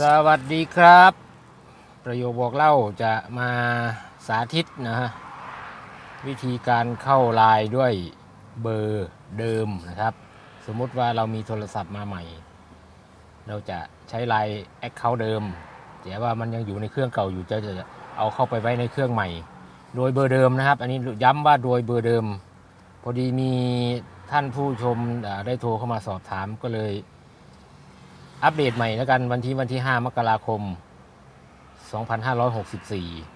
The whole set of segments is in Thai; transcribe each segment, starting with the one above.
สวัสดีครับ ประโยคบอกเล่าจะมาสาธิตนะฮะวิธีการเข้าไลน์ด้วยเบอร์เดิมนะครับ สมมุติว่าเรามีโทรศัพท์มาใหม่ เราจะใช้ไลน์แอคเคาท์เดิมแต่ว่ามันยังอยู่ในเครื่องเก่าอยู่จะจะเอาเข้าไปไว้ในเครื่องใหม่ โดยเบอร์เดิมนะครับ อันนี้ย้ำว่าโดยเบอร์เดิม พอดีมีท่านผู้ชมได้โทรเข้ามาสอบถามก็เลย อัปเดตใหม่แล้วกันวันที่วันที่ 5 มกราคม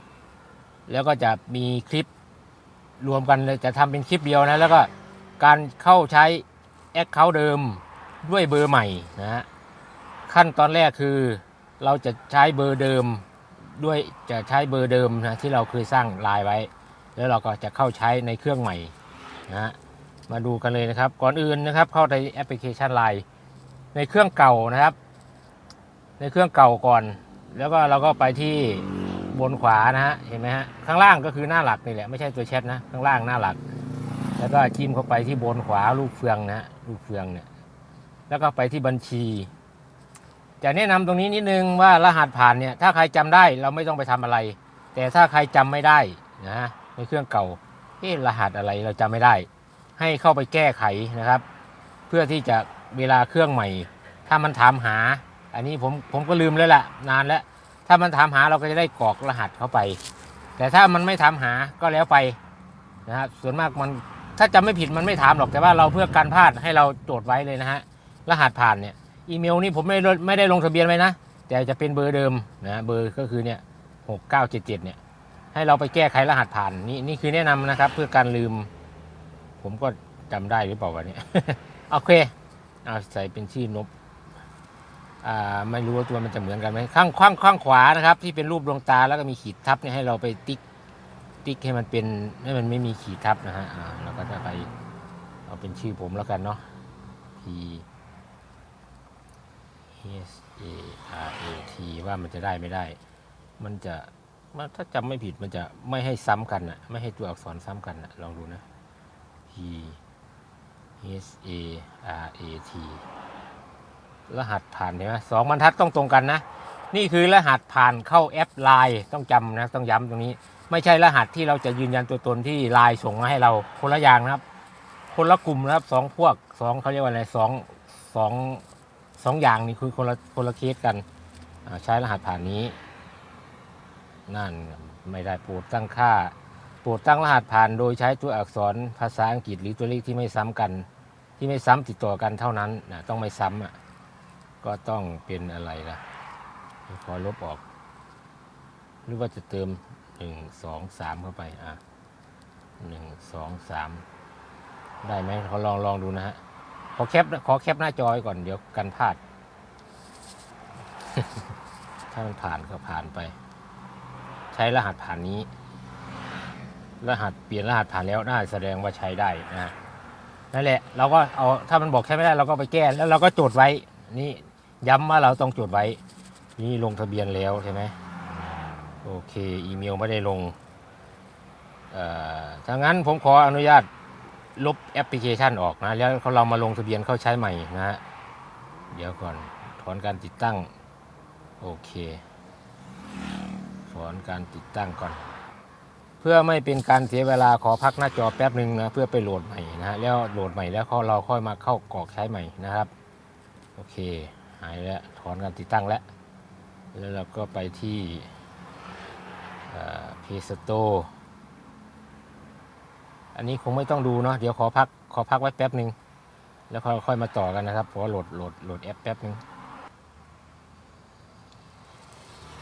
2564 แล้วก็จะมีคลิปรวมกันจะทำเป็นคลิปเดียวนะ แล้วก็การเข้าใช้แอคเคาท์เดิมด้วยเบอร์ใหม่นะฮะขั้นตอนแรกคือเราจะใช้เบอร์เดิมด้วยจะใช้เบอร์เดิมนะที่เราเคยสร้างไลน์ไว้ แล้วเราก็จะเข้าใช้ในเครื่องใหม่นะฮะมาดูกันเลยนะครับ ก่อนอื่นนะครับเข้าในแอปพลิเคชันไลน์ ในเครื่องเก่านะครับ ในเครื่องเก่าก่อน แล้วก็เราก็ไปที่บนขวานะฮะเห็นไหมฮะข้างล่างก็คือหน้าหลักนี่แหละไม่ใช่ตัวแชทนะข้างล่างหน้าหลัก แล้วก็จิ้มเข้าไปที่บนขวาลูกเฟืองนะฮะลูกเฟืองเนี่ยแล้วก็ไปที่บัญชี จะแนะนำตรงนี้นิดนึงว่ารหัสผ่านเนี่ยถ้าใครจำได้เราไม่ต้องไปทำอะไร แต่ถ้าใครจำไม่ได้นะฮะในเครื่องเก่าเอ๊รหัสอะไรเราจำไม่ได้ ให้เข้าไปแก้ไขนะครับ เพื่อที่จะเวลาเครื่องใหม่ ถ้ามันถามหา อันนี้ผมผมก็ลืมแล้วล่ะ นานแล้ว ถ้ามันถามหาเราก็จะได้กรอกรหัสเข้าไป แต่ถ้ามันไม่ถามหาก็แล้วไปนะครับส่วนมากมันถ้าจำไม่ผิดมันไม่ถามหรอกแต่ว่าเราเพื่อการพลาดให้เราโจทย์ไว้เลยนะฮะรหัสผ่านเนี่ยอีเมลนี่ผมไม่ได้ไม่ได้ลงทะเบียนไว้นะแต่จะเป็นเบอร์เดิมนะเบอร์ก็คือเนี่ยหกเก้าเจ็ดเจ็ดเนี่ยให้เราไปแก้ไขรหัสผ่านนี่นี่คือแนะนำนะครับ เพื่อการลืม ผมก็จำได้หรือเปล่าวะเนี่ยโอเค อาใส่เป็นชื่อนบอ่าไม่รู้ว่าตัวมันจะเหมือนกันไหมข้างข้างข้างขวานะครับ ที่เป็นรูปดวงตาแล้วก็มีขีดทับเนี่ยให้เราไปติ๊กติ๊กให้มันเป็นให้มันไม่มีขีดทับนะฮะอ่าเราก็จะไปเอาเป็นชื่อผมแล้วกันเนาะ P S A R A T ว่ามันจะได้ไม่ได้ มันจะมันถ้าจำไม่ผิดมันจะไม่ให้ซ้ำกันอะไม่ให้ตัวอักษรซ้ำกันอะลองดูนะ P S A R A T รหัสผ่านเห็นไหมสองบรรทัดต้องตรงกันนะ นี่คือรหัสผ่านเข้าแอปไลน์ต้องจำนะต้องย้ำตรงนี้ ไม่ใช่รหัสที่เราจะยืนยันตัวตนที่ไลน์ส่งมาให้เราคนละอย่างนะครับ คนละกลุ่มนะครับสองพวกสองเขาเรียกว่าอะไรสองสองสองอย่างนี่คือคนละคนละเคสกันใช้รหัสผ่านนี้ นั่นไม่ได้โปรดตั้งค่า ปรดตั้งรหัสผ่านโดยใช้ตัวอักษรภาษาอังกฤษหรือตัวเลขที่ไม่ซ้ำกัน ที่ไม่ซ้ำติดต่อกันเท่านั้นนะต้องไม่ซ้ำอะก็ต้องเป็นอะไรล่ะขอลบออก หรือว่าจะเติมหนึ่งสองสามเข้าไปอะหนึ่งสองสามได้ไหมเขาลองลองดูนะฮะขอแคปขอแคปหน้าจอไว้ก่อนเดี๋ยวกันพลาด ถ้ามันผ่านก็ผ่านไป ใช้รหัสผ่านนี้ รหัสเปลี่ยนรหัสผ่านแล้วน่าแสดงว่าใช้ได้นะฮะนั่นแหละเราก็เอาถ้ามันบอกใช้ไม่ได้เราก็ไปแก้แล้วเราก็จดไว้นี่ย้ำว่าเราต้องจดไว้ นี่ลงทะเบียนแล้วใช่ไหมโอเคอีเมลไม่ได้ลงเอ่อถ้างั้นผมขออนุญาตลบแอปพลิเคชันออกนะแล้วเขาเรามาลงทะเบียนเข้าใช้ใหม่นะฮะเดี๋ยวก่อนถอนการติดตั้งโอเคถอนการติดตั้งก่อน พื่อไม่เป็นการเสียเวลาขอพักหน้าจอแป๊บหนึ่งนะเพื่อไปโหลดใหม่นะฮะแล้วโหลดใหม่แล้วเขาเราค่อยมาเข้ากรอกใช้ใหม่นะครับโอเคหายแล้วถอนการติดตั้งแล้วแล้วเราก็ไปที่เพสโตอันนี้คงไม่ต้องดูเนาะเดี๋ยวขอพักขอพักไว้แป๊บหนึ่งแล้วค่อยค่อยมาต่อกันนะครับเพราะโหลดโหลดโหลดแอปแป๊บหนึ่ง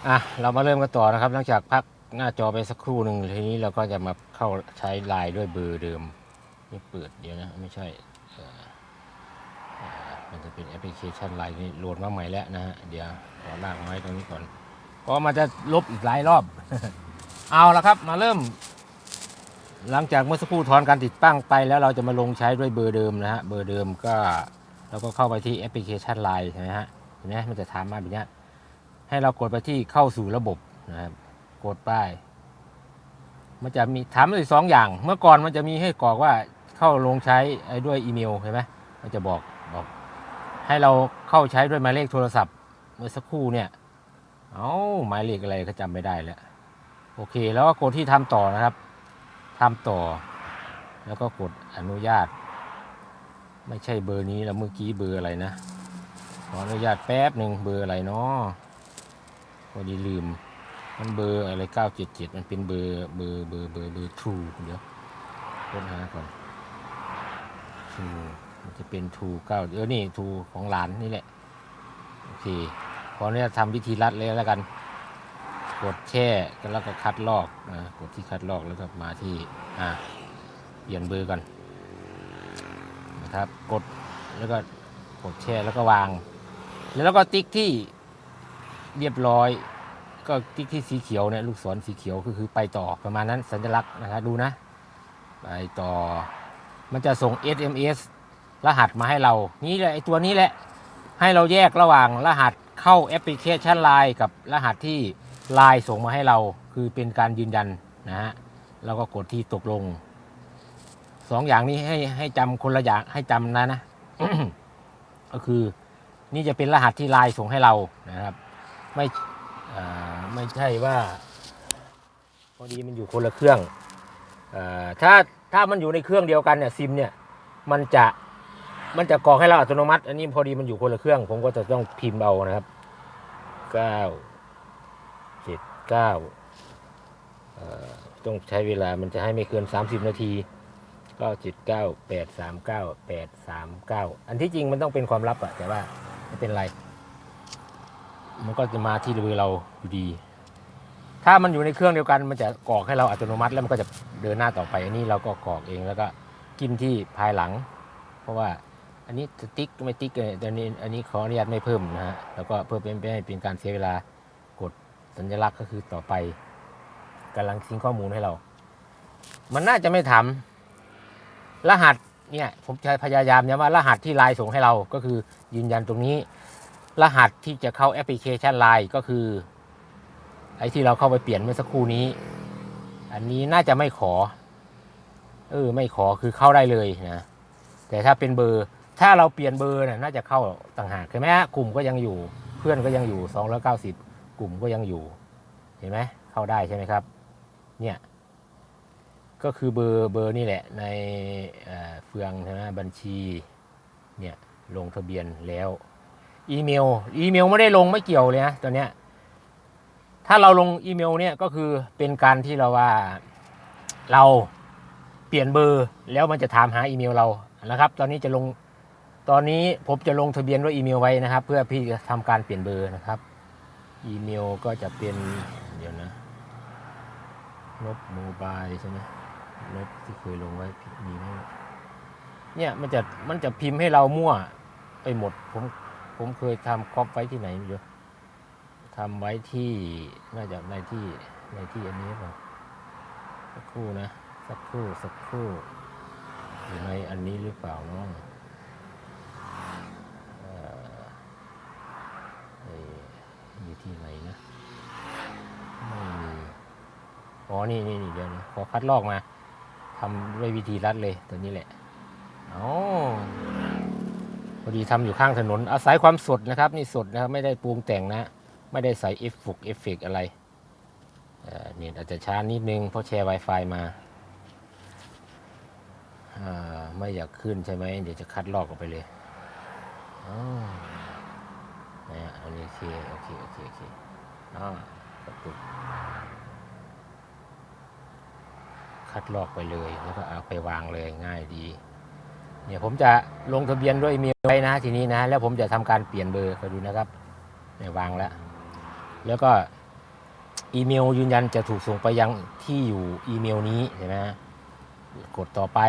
อะเรามาเริ่มกันต่อนะครับหลังจากพัก หน้าจอไปสักครู่หนึ่งทีนี้เราก็จะมาเข้าใช้ไลน์ด้วยเบอร์เดิมนี่เปิดเดี๋ยวนะไม่ใช่มันจะเป็นแอปพลิเคชันไลน์นี่โหลดมาใหม่แล้วนะฮะเดี๋ยวขอลากไว้ตรงนี้ก่อนเพราะมันจะลบอีกหลายรอบ เอาละครับมาเริ่ม หลังจากเมื่อสักครู่ถอนการติดตั้งไปแล้วเราจะมาลงใช้ด้วยเบอร์เดิมนะฮะเบอร์เดิมก็เราก็เข้าไปที่แอปพลิเคชันไลน์ใช่ไหมฮะเห็นไหมมันจะถามมาแบบนี้ให้เรากดไปที่เข้าสู่ระบบนะครับ กดไปมันจะมีถามเลยสองอย่าง เมื่อก่อนมันจะมีให้กรอกว่าเข้าลงใช้ด้วยอีเมลเห็นไหมมันจะบอกบอกให้เราเข้าใช้ด้วยหมายเลขโทรศัพท์ เมื่อสักครู่เนี่ย เอาหมายเลขอะไรก็จำไม่ได้แล้ว โอเค แล้วก็กดที่ทำต่อนะครับทำต่อ แล้วก็กดอนุญาต ไม่ใช่เบอร์นี้แล้วเมื่อกี้เบอร์อะไรนะ ขออนุญาตแป๊บหนึ่งเบอร์อะไรเนาะพอดีลืม มันเบอร์อะไรเก้าเจ็ดเจ็ดมันเป็นเบอร์เบอร์เบอร์เบอร์เบอร์ทรูเดี๋ยวค้นหาก่อนทรูมันจะเป็นทรูเก้าเออนี่ทรูของหลานนี่แหละ โอเคขออนุญาตทำวิธีรัดเลยแล้วกัน กดแช่แล้วก็คัดลอกนะกดที่คัดลอกแล้วก็มาที่อ่าเปลี่ยนเบอร์ก่อนนะครับกดแล้วก็กดแช่แล้วก็วาง แล้วก็ติ๊กที่เรียบร้อย ก็ที่สีเขียวเนี่ยลูกศรสีเขียวก็คือไปต่อประมาณนั้นสัญลักษณ์นะครับดูนะ ไปต่อ มันจะส่ง SMS รหัสมาให้เรา นี่แหละไอตัวนี้แหละ ให้เราแยกระหว่างรหัสเข้าแอปพลิเคชัน Line กับรหัสที่ Line ส่งมาให้เรา คือเป็นการยืนยันนะฮะแล้วก็กดที่ตกลงสองอย่างนี้ให้ให้จำคนละอย่างให้จำนะนะ ก็คือนี่จะเป็นรหัสที่ Line ส่งให้เรานะครับ ไม่ ไม่ใช่ว่าพอดีมันอยู่คนละเครื่องอถ้าถ้ามันอยู่ในเครื่องเดียวกันเนี่ยซิมเนี่ยมันจะมันจะกรอกให้เราอัตโนมัติ อันนี้พอดีมันอยู่คนละเครื่อง ผมก็จะต้องพิมพ์เอานะครับเก้าเจ็ดเก้าต้องใช้เวลามันจะให้ไม่เกิน 30 นาทีเก้าเจ็ดเก้าแปดสามเก้าแปดสามเก้าอันที่จริงมันต้องเป็นความลับอะแต่ว่าไม่เป็นไร มันก็จะมาที่มือเราอยู่ดี ถ้ามันอยู่ในเครื่องเดียวกันมันจะกรอกให้เราอัตโนมัติ แล้วมันก็จะเดินหน้าต่อไปอันนี้เราก็กรอกเองแล้วก็กินที่ภายหลัง เพราะว่าอันนี้ติ๊กไม่ติ๊กเลยต่นี้อันนี้ขออนุญาตไม่เพิ่มนะฮะแล้วก็เพื่อเป็นไม่ให้เป็นการเสียเวลากดสัญลักษณ์ก็คือต่อไปกำลังทิ้งข้อมูลให้เรา มันน่าจะไม่ถามรหัสเนี่ยผมจะพยายามย้ำว่ารหัสที่ไลน์ส่งให้เราก็คือยืนยันตรงนี้ รหัสที่จะเข้าแอปพลิเคชัน Line ก็คือ ไอ้ที่เราเข้าไปเปลี่ยนเมื่อสักครู่นี้ อันนี้น่าจะไม่ขอ เออ ไม่ขอคือเข้าได้เลยนะ แต่ถ้าเป็นเบอร์ ถ้าเราเปลี่ยนเบอร์น่ะน่าจะเข้าต่างหากเห็นไหมกลุ่มก็ยังอยู่ เพื่อนก็ยังอยู่สองร้อยเก้าสิบกลุ่มก็ยังอยู่ เห็นไหมเข้าได้ใช่ไหมครับ เนี่ย ก็คือเบอร์เบอร์นี่แหละ ในเเฟืองใช่ไหมบัญชี เนี่ยลงทะเบียนแล้ว อีเมล อีเมลไม่ได้ลงไม่เกี่ยวเลยนะตัวเนี้ย ถ้าเราลงอีเมลเนี่ยก็คือเป็นการที่เราว่าเราเปลี่ยนเบอร์แล้วมันจะถามหาอีเมลเรานะครับ ตอนนี้จะลงตอนนี้ผมจะลงทะเบียนด้วยอีเมลไว้นะครับ เพื่อพี่จะทำการเปลี่ยนเบอร์นะครับ อีเมลก็จะเป็นเดี๋ยวนะลบโมบายใช่ไหมลบที่เคยลงไว้มีไหมเนี่ยมันจะมันจะพิมพ์ให้เรามั่วไปหมดผม ผมเคยทำครอปไว้ที่ไหนไม่รู้ทำไว้ที่น่าจะในที่ในที่อันนี้ป่ะสักครู่นะ สักครู่สักครู่อยู่ในอันนี้หรือเปล่าน้องอยู่ที่ไหนนะไม่มีอ๋อนี่นี่นี่เดี๋ยวนะขอคัดลอกมาทำด้วยวิธีรัดเลยตัวนี้แหละอ๋อ พอดีทำอยู่ข้างถนน อาศัยความสดนะครับ นี่สดนะครับไม่ได้ปรุงแต่งนะ ไม่ได้ใส่เอฟฟกเอฟเฟกอะไรเอ่อเน็ตอาจจะช้านิดนึง เพราะแชร์ Wi-Fi มาไม่อยากขึ้นใช่ไหมเดี๋ยวจะคัดลอกออกไปเลยอ๋อนะอันนี้โอเคโอเคโอเคโอเคอ่ากระตุกคัดลอกไปเลยแล้วก็เอาไปวางเลยง่ายดี เนี่ยผมจะลงทะเบียนด้วยอีเมลไว้นะทีนี้นะ แล้วผมจะทำการเปลี่ยนเบอร์ก็ดูนะครับเนี่ยวางแล้ว แล้วก็อีเมลยืนยันจะถูกส่งไปยังที่อยู่อีเมลนี้เห็นไหมฮะกดต่อไป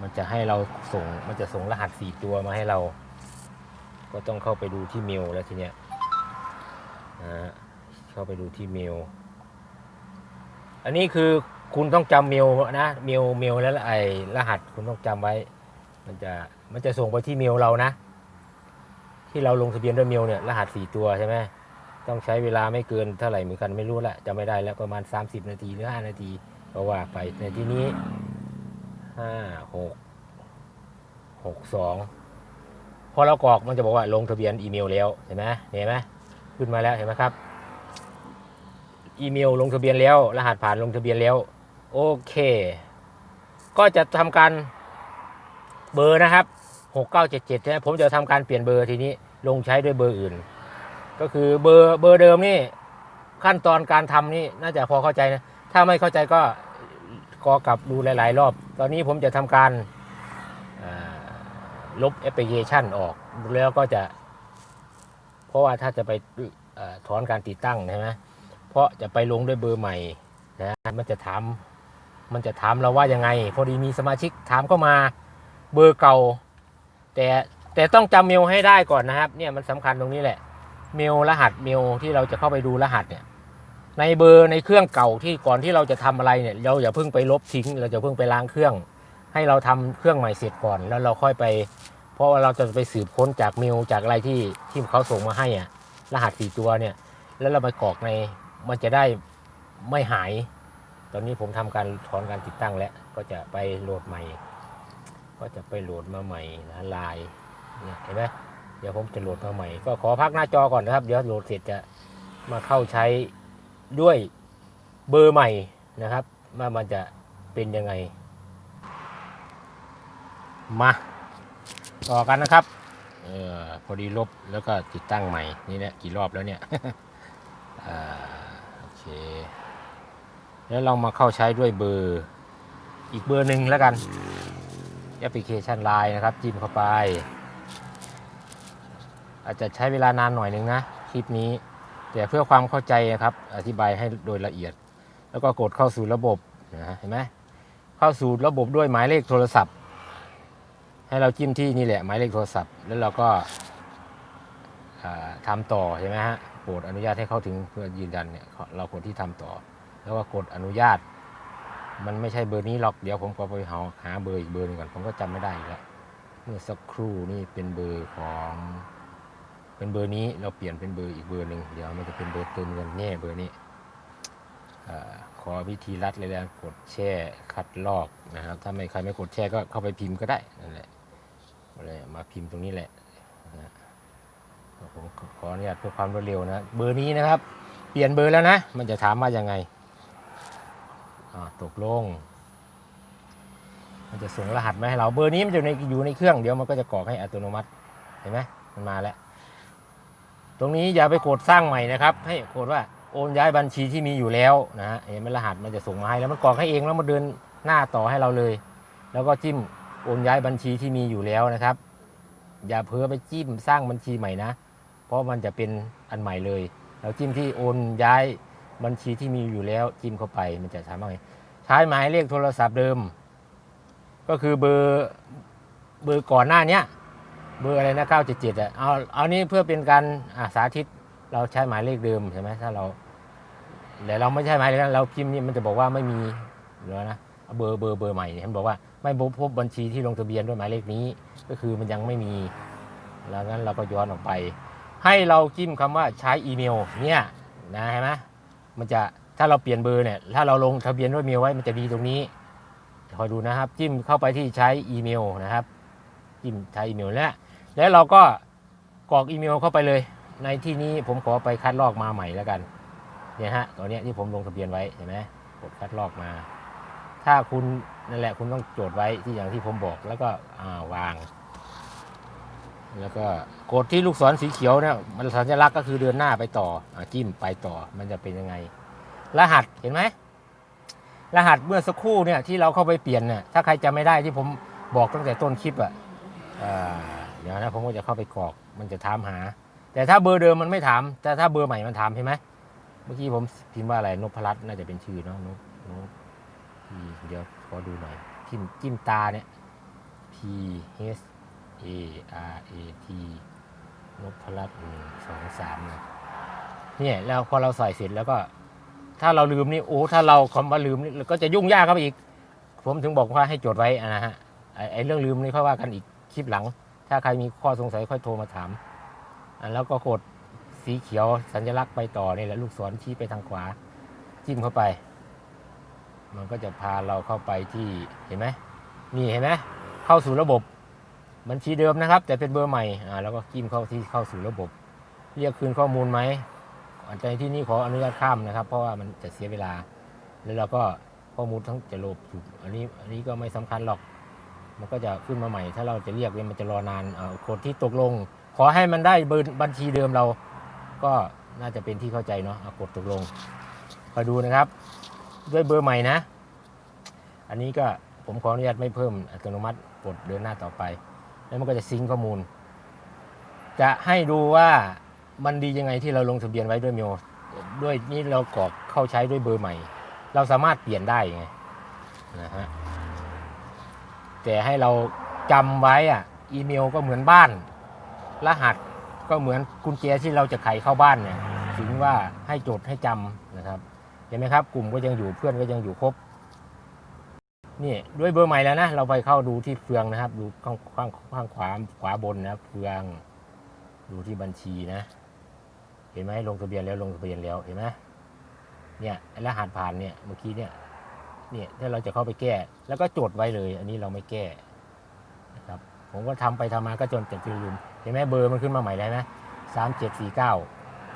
มันจะให้เราส่งมันจะส่งรหัสสี่ตัวมาให้เรา ก็ต้องเข้าไปดูที่เมลแล้วทีเนี้ยนะเข้าไปดูที่เมล อันนี้คือ คุณต้องจำเมลนะเมลเมลแล้วไอ้รหัสคุณต้องจำไว้ มันจะมันจะส่งไปที่เมลเรานะ ที่เราลงทะเบียนด้วยเมลเนี่ยรหัสสี่ตัวใช่ไหมต้องใช้เวลาไม่เกินเท่าไหร่เหมือนกันไม่รู้ละจำไม่ได้แล้วประมาณ 30 นาทีหรือ 5 นาทีก็ว่าไปในที่นี้ 5 6 6 2 พอเรากรอกมันจะบอกว่าลงทะเบียนอีเมลแล้วเห็นไหมเห็นไหมขึ้นมาแล้วเห็นไหมครับ อีเมลลงทะเบียนแล้ว รหัสผ่านลงทะเบียนแล้ว โอเค ก็จะทำการเบอร์นะครับ 6977นะผมจะทำการเปลี่ยนเบอร์ทีนี้ลงใช้ด้วยเบอร์อื่น ก็คือเบอร์เบอร์เดิมนี่ขั้นตอนการทำนี่น่าจะพอเข้าใจนะ ถ้าไม่เข้าใจก็กอกลับดูหลาย ๆ รอบ ตอนนี้ผมจะทำการลบแอปพลิเคชันออกแล้วก็จะ เพราะว่าถ้าจะไปอถอนการติดตั้งใช่ไหมเพราะจะไปลงด้วยเบอร์ใหม่นะมันจะถาม มันจะถามเราว่ายังไง พอดีมีสมาชิกถามเข้ามาเบอร์เก่า แต่แต่ต้องจำเมลให้ได้ก่อนนะครับเนี่ยมันสำคัญตรงนี้แหละ เมลรหัสเมลที่เราจะเข้าไปดูรหัสเนี่ยในเบอร์ในเครื่องเก่าที่ก่อนที่เราจะทำอะไรเนี่ยเราอย่าเพิ่งไปลบทิ้ง เราจะเพิ่งไปล้างเครื่อง ให้เราทำเครื่องใหม่เสร็จก่อน แล้วเราค่อยไป เพราะว่าเราจะไปสืบค้นจากเมลจากอะไรที่ที่เขาส่งมาให้อะรหัสสี่ตัวเนี่ย แล้วเราไปกรอกในมันจะได้ไม่หาย ตอนนี้ผมทำการถอนการติดตั้งแล้ว ก็จะไปโหลดใหม่ ก็จะไปโหลดมาใหม่นะลน์เนี่ยเห็นไหมเดี๋ยวผมจะโหลดมาใหม่ ก็ขอพักหน้าจอก่อนนะครับ เดี๋ยวโหลดเสร็จจะมาเข้าใช้ด้วยเบอร์ใหม่นะครับว่ามันจะเป็นยังไง มาต่อกันนะครับ เออพอดีลบแล้วก็ติดตั้งใหม่ นี่แหละกี่รอบแล้วเนี่ย อ่า โอเค แล้วเรามาเข้าใช้ด้วยเบอร์ อีกเบอร์หนึ่งแล้วกันแอปพลิเคชัน Line นะครับ จิ้มเข้าไป อาจจะใช้เวลานานหน่อยหนึ่งนะ คลิปนี้ แต่เพื่อความเข้าใจนะครับ อธิบายให้โดยละเอียด แล้วก็กดเข้าสู่ระบบนะเห็นไหมเข้าสู่ระบบด้วยหมายเลขโทรศัพท์ ให้เราจิ้มที่นี่แหละหมายเลขโทรศัพท์ แล้วเราก็อ่าทำต่อใช่ไหมฮะโปรดอนุญาตให้เข้าถึงเพื่อยืนยันเนี่ยเรากดที่ทำต่อ แล้วก็กดอนุญาต มันไม่ใช่เบอร์นี้หรอกเดี๋ยวผมก็ไปหาหาเบอร์อีกเบอร์หนึงก่อนผมก็จำไม่ได้แล้วเมื่อสักครู่นี่เป็นเบอร์ของเป็นเบอร์นี้เราเปลี่ยนเป็นเบอร์อีกเบอร์หนึ่งเดี๋ยวมันจะเป็นเบอร์เติมเงินแน่เบอร์นี้ขอวิธีรัดเลยนะกดแช่คัดลอกนะครับ ถ้าไม่ใครไม่กดแช่ก็เข้าไปพิมพ์ก็ได้นั่นแหละเลยมาพิมพ์ตรงนี้แหละนะผมขออนุญาตเพื่อความรวดเร็วนะ เบอร์นี้นะครับ เปลี่ยนเบอร์แล้วนะ มันจะถามว่ายังไง ตกลง มันจะส่งรหัสมาให้เรา เบอร์นี้มันจะอยู่ในอยู่ในเครื่อง เดี๋ยวมันก็จะกรอกให้อัตโนมัติ เห็นไหมมันมาแล้ว ตรงนี้อย่าไปกดสร้างใหม่นะครับ ให้กดว่าโอนย้ายบัญชีที่มีอยู่แล้วนะฮะเห็นไหมรหัสมันจะส่งมาให้แล้วมันกรอกให้เองแล้วมันเดินหน้าต่อให้เราเลย แล้วก็จิ้มโอนย้ายบัญชีที่มีอยู่แล้วนะครับ อย่าเพ้อไปจิ้มสร้างบัญชีใหม่นะ เพราะมันจะเป็นอันใหม่เลย เราจิ้มที่โอนย้าย บัญชีที่มีอยู่แล้วจิ้มเข้าไปมันจะถามว่าไงใช้หมายเลขโทรศัพท์เดิม ก็คือเบอร์เบอร์ก่อนหน้าเนี้ยเบอร์อะไรนะ977อะเอาเอานี้เพื่อเป็นการอาสาธิตเราใช้หมายเลขเดิมใช่ไหมถ้าเราแต่เราไม่ใช่หมายเลขเราพิมพ์นี่มันจะบอกว่าไม่มีเหลือนะเบอร์เบอร์เบอร์ใหม่เนี่ยมันบอกว่าไม่พบบัญชีที่ลงทะเบียนด้วยหมายเลขนี้ ก็คือมันยังไม่มีแล้วงั้นเราก็ย้อนออกไป ให้เราจิ้มคำว่าใช้อีเมลเนี่ยนะเห็นไหม มันจะถ้าเราเปลี่ยนเบอร์เนี่ยถ้าเราลงทะเบียนด้วยเมลไว้มันจะดีตรงนี้คอยดูนะครับ จิ้มเข้าไปที่ใช้อีเมลนะครับ จิ้มใช้อีเมลแล้วแล้วเราก็กรอกอีเมลเข้าไปเลย ในที่นี้ผมขอไปคัดลอกมาใหม่แล้วกันเนี่ยฮะตัวเนี้ยที่ผมลงทะเบียนไว้เห็นไหมกดคัดลอกมา ถ้าคุณนั่นแหละคุณต้องโจทย์ไว้ที่อย่างที่ผมบอกแล้วก็าวาง แล้วก็กดที่ลูกศรสีเขียวเนี่ยมันสัญลักษณ์ก็คือเดินหน้าไปต่ออจิ้มไปต่อมันจะเป็นยังไง รหัสเห็นไหมรหัสเมื่อสักครู่เนี่ยที่เราเข้าไปเปลี่ยนเนี่ยถ้าใครจำไม่ได้ที่ผมบอกตั้งแต่ต้นคลิปอะอ่าเดี๋ยวนะผมก็จะเข้าไปกรอกมันจะถามหา แต่ถ้าเบอร์เดิมมันไม่ถาม แต่ถ้าเบอร์ใหม่มันถามใช่ไหมเมื่อกี้ผมพิมพ์ว่าอะไรนพรัตน์น่าจะเป็นชื่อเนาะนพนพเดี๋ยวขอดูหน่อยจิ้มจิ้มตาเนี่ย P H A R A T นพรัตน์หนึ่งสองสามเนี่ยนี่แล้วพอเราใส่เสร็จแล้วก็ ถ้าเราลืมนี่โอ้ถ้าเราคำว่าลืมนี่ก็จะยุ่งยากครับอีก ผมถึงบอกว่าให้จดไว้นะฮะไอ้ไอเรื่องลืมนี่ค่อยว่ากันอีกคลิปหลัง ถ้าใครมีข้อสงสัยค่อยโทรมาถามแล้วก็กดสีเขียวสัญลักษณ์ไปต่อนี่แหละลูกศรชี้ไปทางขวา จิ้มเข้าไป มันก็จะพาเราเข้าไปที่เห็นไหมนี่เห็นไหมเข้าสู่ระบบ บัญชีเดิมนะครับ แต่เป็นเบอร์ใหม่อ่าแล้วก็จิ้มเข้าที่เข้าสู่ระบบ เรียกคืนข้อมูลไหมอันในที่นี้ขออนุญาตข้ามนะครับ เพราะว่ามันจะเสียเวลา แล้วเราก็ข้อมูลทั้งจะลบถูกอันนี้อันนี้ก็ไม่สำคัญหรอก มันก็จะขึ้นมาใหม่ ถ้าเราจะเรียกเนี่ยมันจะรอนานเอ่อคนที่ตกลง ขอให้มันได้เบอร์บัญชีเดิมเรา ก็น่าจะเป็นที่เข้าใจเนาะกดตกลงคอยดูนะครับ ด้วยเบอร์ใหม่นะ อันนี้ก็ผมขออนุญาตไม่เพิ่มอัตโนมัติกดเดินหน้าต่อไป แล้วมันก็จะซิงข้อมูล จะให้ดูว่ามันดียังไงที่เราลงทะเบียนไว้ด้วยโมด้วยนี่เรากรอกเข้าใช้ด้วยเบอร์ใหม่ เราสามารถเปลี่ยนได้ไงนะฮะแต่ให้เราจำไว้อะอีเมลก็เหมือนบ้าน รหัสก็เหมือนกุญแจที่เราจะไขเข้าบ้านเนี่ยถึงว่าให้จดให้จำนะครับเห็นไหมครับ กลุ่มก็ยังอยู่เพื่อนก็ยังอยู่ครบ นี่ด้วยเบอร์ใหม่แล้วนะ เราไปเข้าดูที่เฟืองนะครับ ดูข้างข้างข้างขวาขวาบนนะเฟือง ดูที่บัญชีนะ เห็นไหมลงทะเบียนแล้วลงทะเบียนแล้วเห็นไหมเนี่ยรหัสผ่านเนี่ยเมื่อกี้เนี่ยเนี่ยถ้าเราจะเข้าไปแก้ แล้วก็จดไว้เลย อันนี้เราไม่แก้นะครับผมก็ทำไปทำมาก็จนจะลืมเห็นไหมเบอร์มันขึ้นมาใหม่แล้วนะสามเจ็ดสี่เก้า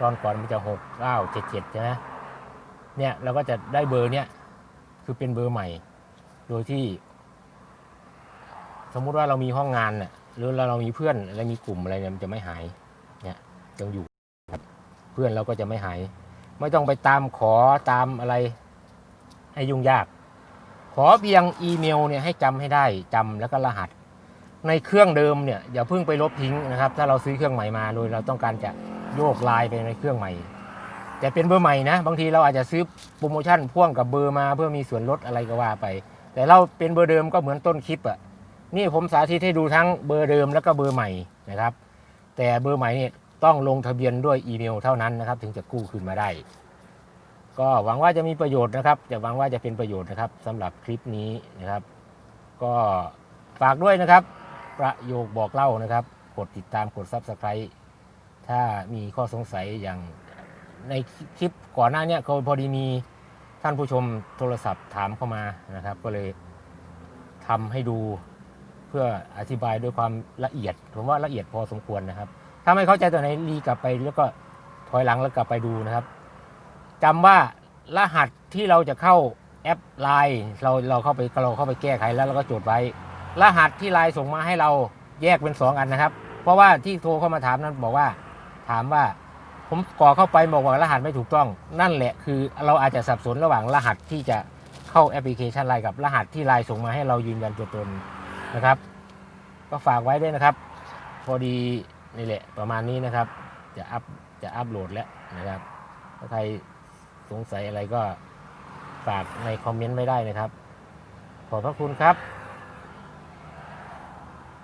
ตอนก่อนมันจะหกเก้าเจ็ดเจ็ดใช่ไหมเนี่ยเราก็จะได้เบอร์เนี่ยคือเป็นเบอร์ใหม่ โดยที่ สมมุติว่าเรามีห้องงานน่ะหรือเราเรามีเพื่อนอะไรมีกลุ่มอะไรเนี่ยมันจะไม่หายเนี่ยยังอยู่เพื่อนเราก็จะไม่หาย ไม่ต้องไปตามขอตามอะไรให้ยุ่งยาก ขอเพียงอีเมลเนี่ยให้จำให้ได้จำแล้วก็รหัส ในเครื่องเดิมเนี่ยอย่าเพิ่งไปลบทิ้งนะครับ ถ้าเราซื้อเครื่องใหม่มาโดยเราต้องการจะโยกไลน์ไปในเครื่องใหม่ แต่เป็นเบอร์ใหม่นะ บางทีเราอาจจะซื้อโปรโมชั่นพ่วงกับเบอร์มาเพื่อมีส่วนลดอะไรก็ว่าไป แต่เราเป็นเบอร์เดิมก็เหมือนต้นคลิปอะ่ะนี่ผมสาธิตให้ดูทั้งเบอร์เดิมแล้วก็เบอร์ใหม่นะครับ แต่เบอร์ใหม่นี่ต้องลงทะเบียนด้วยอีเมลเท่านั้นนะครับ ถึงจะกู้คืนมาได้ ก็หวังว่าจะมีประโยชน์นะครับจะหวังว่าจะเป็นประโยชน์นะครับสำหรับคลิปนี้นะครับ ก็ฝากด้วยนะครับ ประโยคบอกเล่านะครับ กดติดตามกด Subscribe ถ้ามีข้อสงสัยอย่างในคลิปก่อนหน้าเนี้เขาพอดีมี ท่านผู้ชมโทรศัพท์ถามเข้ามานะครับ ก็เลยทำให้ดูเพื่ออธิบายด้วยความละเอียด ผมว่าละเอียดพอสมควรนะครับ ถ้าไม่เข้าใจตัวไหนรีกลับไปแล้วก็ถอยหลังแล้วกลับไปดูนะครับจำว่ารหัสที่เราจะเข้าแอปไลน์เราเราเข้าไปเราเข้าไปแก้ไขแล้วเราก็จดไว้ รหัสที่ไลน์ส่งมาให้เราแยกเป็นสองอันนะครับ เพราะว่าที่โทรเข้ามาถามนั้นบอกว่า ถามว่า ผมกรอกเข้าไปบอกว่ารหัสไม่ถูกต้อง นั่นแหละคือเราอาจจะสับสนระหว่างรหัสที่จะเข้าแอปพลิเคชันไลน์กับรหัสที่ไลน์ส่งมาให้เรายืนยันตัวตนนะครับ ก็ฝากไว้ด้วยนะครับ พอดีนี่แหละประมาณนี้นะครับ จะอัพจะอัพโหลดแล้วนะครับ ถ้าใครสงสัยอะไรก็ฝากในคอมเมนต์ไม่ได้นะครับ ขอบพระคุณครับ